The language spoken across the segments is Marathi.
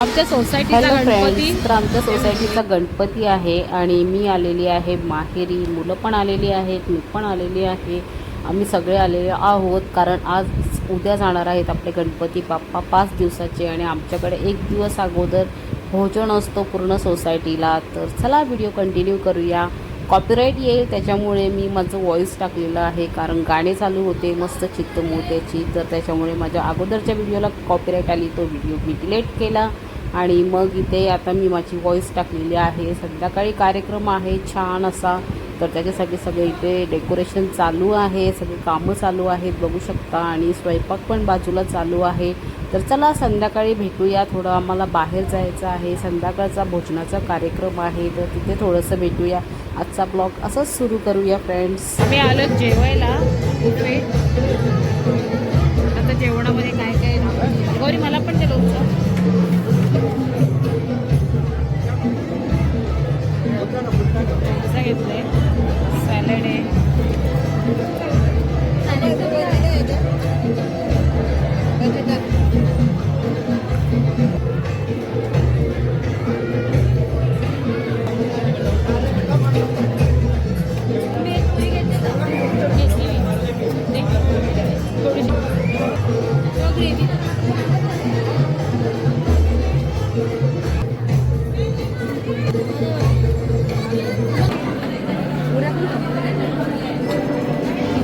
आमच्या सोसायटीचा गणपती तर आमच्या सोसायटीचा गणपती आहे आणि मी आलेली आहे माहेरी. मुलं पण आलेली आहेत मी पण आलेली आहे. आम्ही सगळे आलेले आहोत कारण आज उद्या जाणार आहेत आपले गणपती बाप्पा पाच दिवसाचे आणि आमच्याकडे एक दिवस अगोदर भोजन असतो पूर्ण सोसायटीला तर चला व्हिडिओ कंटिन्यू करूया. कॉपीराईट येईल त्याच्यामुळे मी माझं व्हॉईस टाकलेलं आहे. कारण गाणे चालू होते मस्त चित्त मोत्याची. तर त्याच्यामुळे माझ्या अगोदरच्या व्हिडिओला कॉपीराईट आली तो व्हिडिओ मी डिलेट केला. आणि मग इथे आता मी माझी व्हॉईस टाकलेली आहे. संध्याकाळी कार्यक्रम आहे छान असा. तर त्याच्यासाठी सगळे इथे डेकोरेशन चालू आहे सगळे कामं चालू आहेत बघू शकता. आणि स्वयंपाक पण बाजूला चालू आहे. तर चला संध्याकाळी भेटूया. थोडं आम्हाला बाहेर जायचं आहे. संध्याकाळचा भोजनाचा कार्यक्रम आहे. तर तिथे थोडंसं भेटूया. आजचा ब्लॉग असंच सुरू करूया फ्रेंड्स. आम्ही आलो जेवायला आता जेवणामध्ये काय काय गौरी मला पण ते लोक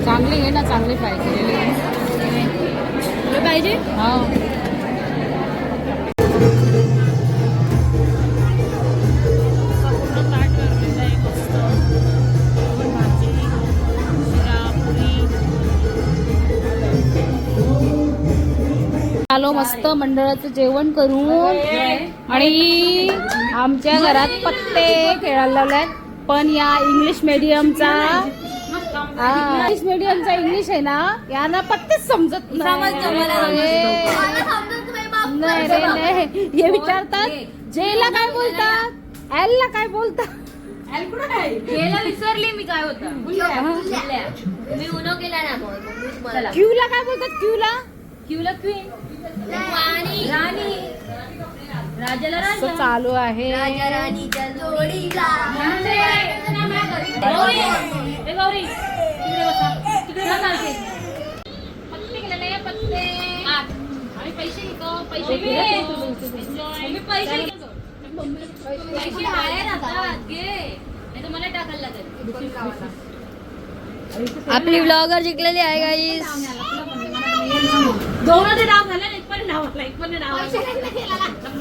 चांगली आहे ना चांगली फ्राय केलेली आहे पाहिजे हा आलो मस्त मंडळाचं जेवण करून. आणि आमच्या घरात पत्ते खेळायला लावल्यात पण या इंग्लिश मीडियमचा इंग्लिश मीडियमचा इंग्लिश आहे ना यांना पत्तेच समजत नाही. नाही रे नाही. हे विचारतात जेला काय बोलतात? एल ला काय बोलतात? विसरली मी काय होतं. मी उनो केला ना मग क्यू ला काय बोलतात? क्यू ला क्यूला क्वीन. राणी राणी राजाला राजा चालू आहे. राजा राणीच्या जोडीला गौरी. ए गौरी. तिकडे बसा. तिकडे बसा सारखे. पत्ते केलेले पत्ते. आठ. आम्ही पैसे घेतो पैसे घे. मी पैसे घेतो. पैसे बाहेर राहतात. घे. नाही तर मला टाकायला लागेल. आपली ब्लॉगर जिंकलेली आहे गाईस दोघांचे नाव झालं एक पण नाव आला एक पण नाव